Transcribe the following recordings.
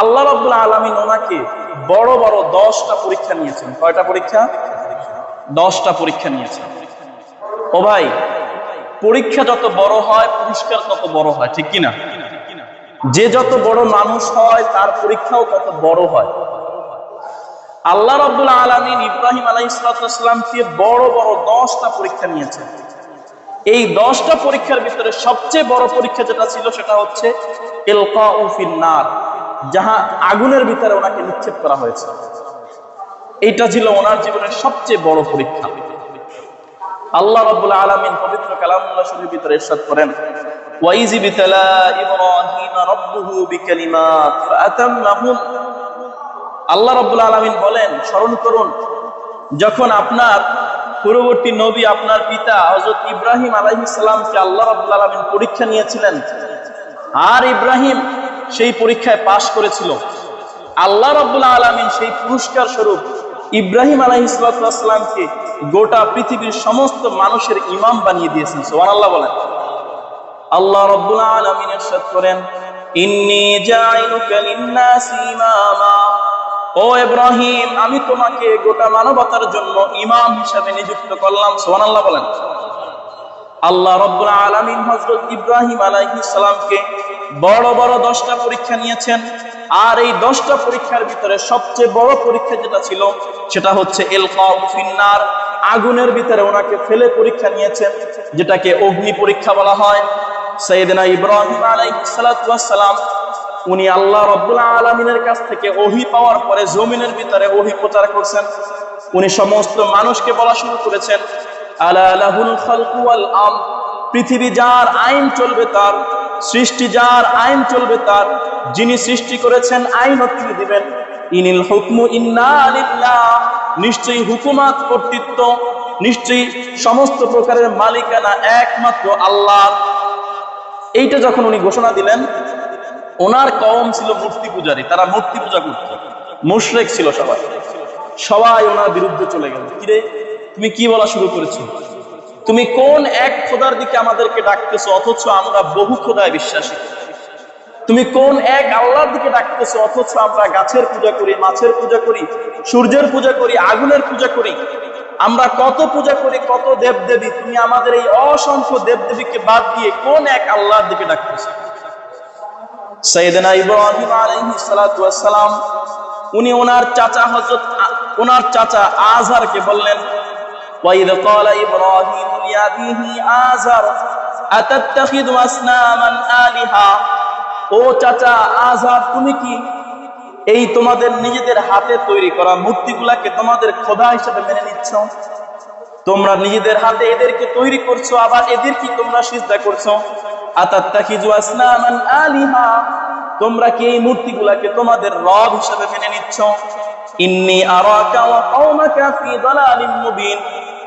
আল্লাহ রব্বুল আলমিন ওনাকে বড় বড় দশটা পরীক্ষা নিয়েছেন। কয়টা পরীক্ষা? দশটা পরীক্ষা নিয়েছেন। ও ভাই, পরীক্ষা যত বড় হয়, পুরস্কার তত বড় হয়, ঠিক কিনা? যে যত বড় মানুষ হয়, তার পরীক্ষাও তত বড় হয়। আল্লাহ রব্দুল আলমিন ইব্রাহিম আলাই ইসলাতামকে বড় বড় দশটা পরীক্ষা নিয়েছেন। এই দশটা পরীক্ষার ভিতরে সবচেয়ে বড় পরীক্ষা যেটা ছিল, সেটা হচ্ছে এলকা নার। যাহা আগুনের ভিতরে ওনাকে নিক্ষেপ করা হয়েছে। এইটা ছিল ওনার জীবনের সবচেয়ে বড় পরীক্ষা। আল্লাহ রাব্বুল আলামিন পবিত্র কালামুল্লাহ শরীফের ভিতরে ইরশাদ করেন, ওয়াইজি বিতালা ইব্রাহিম রাব্বুহু বিকালিমাত ফাতাম্মাহুম। আল্লাহ রাব্বুল আলামিন বলেন, স্মরণ করুন, যখন আপনার পূর্ববর্তী নবী আপনার পিতা হযরত ইব্রাহিম আলাইহিস আল্লাহ রাব্বুল আলামিন পরীক্ষা নিয়েছিলেন, আর ইব্রাহিম সেই পরীক্ষায় পাশ করেছিল। আল্লাহ রাব্বুল আলামিন সেই পুরস্কার স্বরূপ ইব্রাহিম আলাইহিসসালামকে গোটা পৃথিবীর সমস্ত মানুষের ইমাম বানিয়ে দিয়েছেন। সুবহানাল্লাহ বলেন। আল্লাহ রাব্বুল আলামিন করেন আমি তোমাকে গোটা মানবতার জন্য ইমাম হিসেবে নিযুক্ত করলাম। সুবহানাল্লাহ বলেন। আল্লাহ রব্বুল আলামিন হযরত ইব্রাহিম আলাইহিস বড় বড় দশটা পরীক্ষা নিয়েছেন। আর এই দশটা পরীক্ষার ভিতরে সবচেয়ে বড় পরীক্ষা যেটা ছিল, সেটা হচ্ছে এলকাউ ফিন্নার। আগুনের ভিতরে ওনাকে ফেলে পরীক্ষা নিয়েছেন, যেটাকে অগ্নি পরীক্ষা বলা হয়। সৈয়দনা ইব্রাহিম আলাইহিস সালাতু সালাম, উনি আল্লাহ রব্বুল আলমিনের কাছ থেকে ওহি পাওয়ার পরে জমিনের ভিতরে ওহি প্রচার করছেন। উনি সমস্ত মানুষকে বলা শুরু করেছেন, আলা লাহুল খালকু ওয়াল আম পৃথিবী যার আইন চলবে তার সৃষ্টি যার আইন চলবে তার। যিনি সৃষ্টি করেছেন, আইন তিনি দিবেন। ইনিল হুকমু ইন্না নিশ্চয়ই হুকুমাত কর্তৃত্ব, নিশ্চয়ই সমস্ত প্রকারের মালিকানা একমাত্র আল্লাহ। এইটা যখন উনি ঘোষণা দিলেন, ওনার কম ছিল মূর্তি পূজারী, তারা মূর্তি পূজা করত। মুশরেক ছিল সবাই। সবাই ওনার বিরুদ্ধে চলে গেল। কিরে, তুমি কি বলা শুরু করেছ? তুমি কোন এক খোদার দিকে আমাদেরকে ডাকতেছো? অথচ আমরা বহু খোদায় বিশ্বাসী। তুমি কোন এক আল্লাহর দিকে ডাকতেছো? অথচ আমরা গাছের পূজা করি, মাছের পূজা করি, সূর্যের পূজা করি, আগুনের পূজা করি। আমরা কত পূজা করি, কত দেবদেবী। তুমি আমাদের এই অসংখ্য দেবদেবীকে বাদ দিয়ে কোন এক আল্লাহর দিকে ডাকতেছো? সৈয়দনা ইব্রাহিম আলাইহিস সালাম উনি ওনার চাচা হযরত ওনার চাচা আজহারকে বললেন وإذ قال إبراهيم لأبيه آزر أتتخذ أصناما آلهة ও চাচা আজহার তুমি কি এই তোমাদের নিজেদের হাতে তৈরি করা মূর্তিগুলাকে তোমাদের খোদা হিসেবে মেনে নিচ্ছ তোমরা নিজেদের হাতে এদেরকে তৈরি করছো আবার এদের কি তোমরা সিজদা করছো আতাত্তাখিজু আসনামান আলিহা তোমরা কি এই মূর্তিগুলাকে তোমাদের রব হিসেবে মেনে নিচ্ছ ইন্নি আরাকা ওয়া কওমাকা ফি দালালিম মুবিন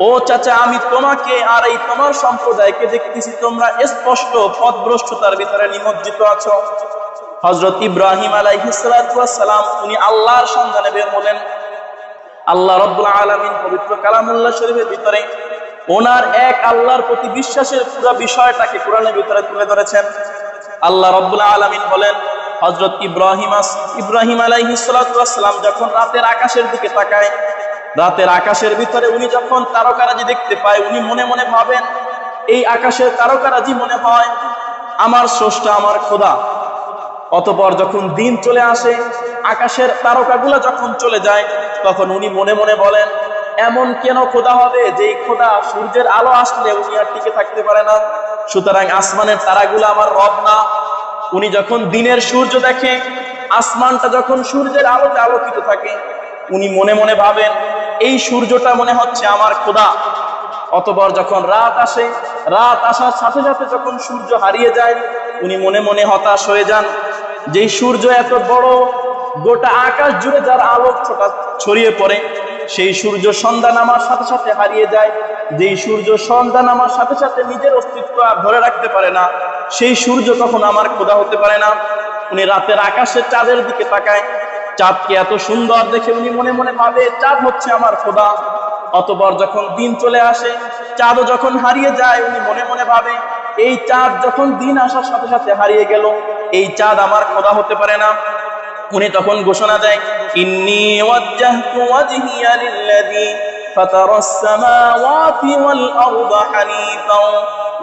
ও চাচা, আমি তোমাকে আর এই তোমার সম্প্রদায়কে দেখতেছি, তোমরা স্পষ্ট পথভ্রষ্টতার ভিতরে নিমজ্জিত আছো। হযরত ইব্রাহিম আলাইহিস সালাতু ওয়াস সালাম, উনি আল্লাহর সন্ধানে বের হলেন। আল্লাহ রব্বুল আলামিন পবিত্র কালামুল্লাহ শরীফের ভিতরে ওনার এক আল্লাহর প্রতি বিশ্বাসের পুরো বিষয়টাকে কোরআনের ভিতরে তুলে ধরেছেন। আল্লাহ রব্বুল আলামিন বলেন, হযরত ইব্রাহিম ইব্রাহিম আলাইহিস সালাতু ওয়াস সালাম যখন রাতের আকাশের দিকে তাকায় রাতের আকাশের ভিতরে উনি যখন তারকারাজি দেখতে পায়, উনি মনে মনে ভাবেন, এই আকাশের তারকারাজি মনে হয় আমার স্রষ্টা, আমার খোদা। অতপর যখন দিন চলে আসে, আকাশের তারকাগুলা যখন চলে যায়, তখন উনি মনে মনে বলেন, এমন কেন খোদা হবে যে খোদা সূর্যের আলো আসলে উনি আর টিকে থাকতে পারে না? সুতরাং আসমানের তারাগুলো আমার রব না। উনি যখন দিনের সূর্য দেখে, আসমানটা যখন সূর্যের আলোতে আলোকিত থাকে, উনি মনে মনে ভাবেন এই সূর্যটা মনে হচ্ছে আমার খোদা। অতবার যখন রাত আসে, রাত আসার সাথে সাথে যখন সূর্য হারিয়ে যায়, উনি মনে মনে হতাশ হয়ে যান। যেই সূর্য এত বড়, গোটা আকাশ জুড়ে যার আলোক ছোটা ছড়িয়ে পড়ে, সেই সূর্য সন্ধ্যা নামার সাথে সাথে হারিয়ে যায়। যেই সূর্য সন্ধ্যা নামার সাথে সাথে নিজের অস্তিত্ব আর ধরে রাখতে পারে না, সেই সূর্য তখন আমার খোদা হতে পারে না? উনি রাতের আকাশের চাঁদের দিকে তাকায় চাঁদকে এত সুন্দর দেখে উনি মনে মনে ভাবে, চাঁদ হচ্ছে আমার খোদা। অতপর যখন দিন চলে আসে, চাঁদও যখন হারিয়ে যায়, উনি মনে মনে ভাবে, এই চাঁদ যখন দিন আসার সাথে সাথে হারিয়ে গেল, এই চাঁদ আমার খোদা হতে পারে না। উনি তখন ঘোষণা দেয়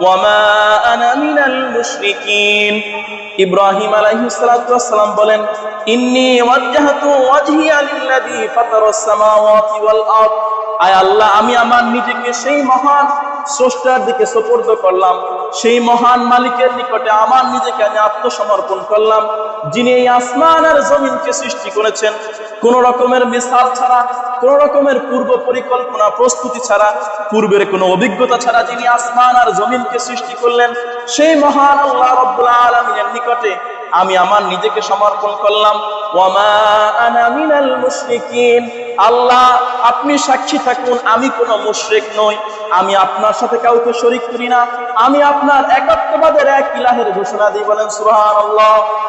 ওয়ামা আনা মিনাল মুশরিকিন। ইব্রাহিম আলাইহিসসালাম বলেন, ইন্নি ওয়াজ্জাহতু ওয়াজহিয়া লিল্লাযী ফাতারাস সামাওয়াতি ওয়াল আরদ। আয় আল্লাহ, আমি আমার নিজেকে সেই মহান স্রষ্টার দিকে সোপর্দ করলাম। সেই মহান মালিকের নিকটে আমার নিজেকে আমি আত্মসমর্পণ করলাম, যিনি এই আসমান আর জমিনকে সৃষ্টি করেছেন। কোন রকমের মিসাল ছাড়া, কোন রকমের পূর্ব পরিকল্পনা, প্রস্তুতি ছাড়া, পূর্বের কোনো অভিজ্ঞতা ছাড়া যিনি আসমান আর জমিনকে সৃষ্টি করলেন, সেই মহান আল্লাহ রব্বুল আলমিনের নিকটে আমি আমার নিজেকে সমর্পণ করলাম। আল্লাহ, আপনি সাক্ষী থাকুন, আমি কোনো মুশরিক নই। আমি আপনার সাথে কাউকে শরিক করি না। আমি আপনার একাত্মবাদের এক ইলাহের ঘোষণা দিই বলেন, সুবহানাল্লাহ।